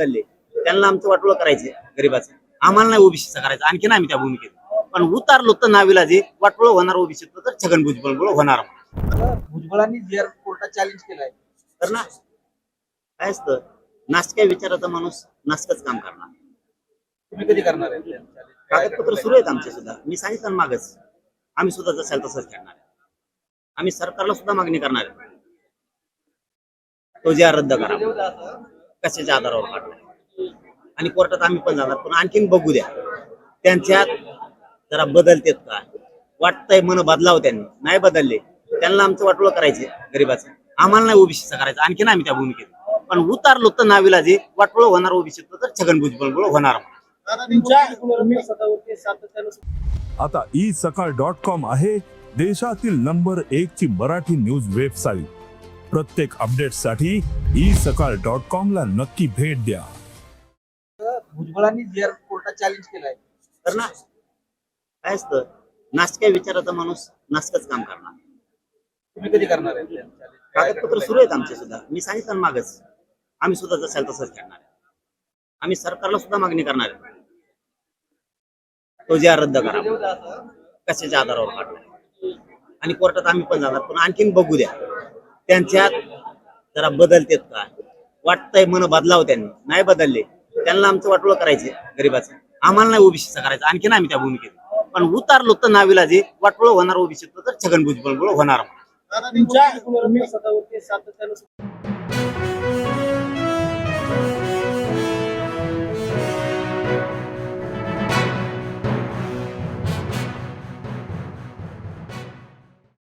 बदलले. त्यांना आमचं वाटोळं करायचे गरीबाचं. आम्हाला नाही ओबीसीचं करायचं. आणखीन आम्ही त्या भूमिकेत. पण उतारलो तर नाविलाजी वाटोळं होणार ओबीसी तर छगन भुजबळ होणार भुजबळांनी जी कोर्टात चॅलेंज केलाय. तर ना काय असतं? नास्तिक विचाराचा माणूस नास्कच काम करणार. तुम्ही कधी करणार आहे? कागदपत्र सुरू आहेत आमचे सुद्धा. मी सांगितलं मागच. आम्ही सुद्धा जसाल तसंच करणार आहे. आम्ही सरकारला सुद्धा मागणी करणार आहे. तो जे रद्द करा. कशाच्या आधारावर काढला आणि कोर्टात आम्ही पण जाणार पण आणखीन बघू द्या. त्यांच्यात जरा बदलतेत का? वाटतंय मन बदलाव त्यांनी. नाही बदलले त्यांना आमचं वाटोळं करायचे गरीबाचं. आम्हाला नाही ओबीसीचं करायचं आणखीन आम्ही त्या भूमिकेत. पण उतारलो तर नाविलाजी वाटोळं होणार ओबीसी तर छगन भुजबळ होणार आता ई सकाळ डॉट कॉम आहे देशातील नंबर एक ची मराठी न्यूज वेबसाईट प्रत्येक अपडेटसाठी ई सकाळ डॉट कॉम ला नक्की भेट द्या. भुजबळांनी जी आर कोर्टात चॅलेंज केलाय. तर ना काय असतं? नास्तिक विचाराचा माणूस नास्कच काम करणार. तुम्ही कधी करणार आहे? कागदपत्र सुरू आहेत आमचे सुद्धा. मी सांगितलं ना मागच. आम्ही सुद्धा जसाल तसंच करणार आहे. आम्ही सरकारला सुद्धा मागणी करणार आहे. तो जे रद्द करा. कशाच्या आधारावर काढला आणि कोर्टात आम्ही पण जाणार. पण आणखीन बघू द्या. त्यांच्यात जरा बदलतेत का? वाटतंय मन बदलाव त्यांनी. नाही बदलले त्यांना आमचं वाटोळं करायचे गरीबाचं. आम्हाला नाही ओबीसीचं करायचं. आणखीन आम्ही त्या भूमिकेत. पण उतारलो तर नाविलाजी वाटोळं होणार ओबीसी तर छगन भुजबळ होणार.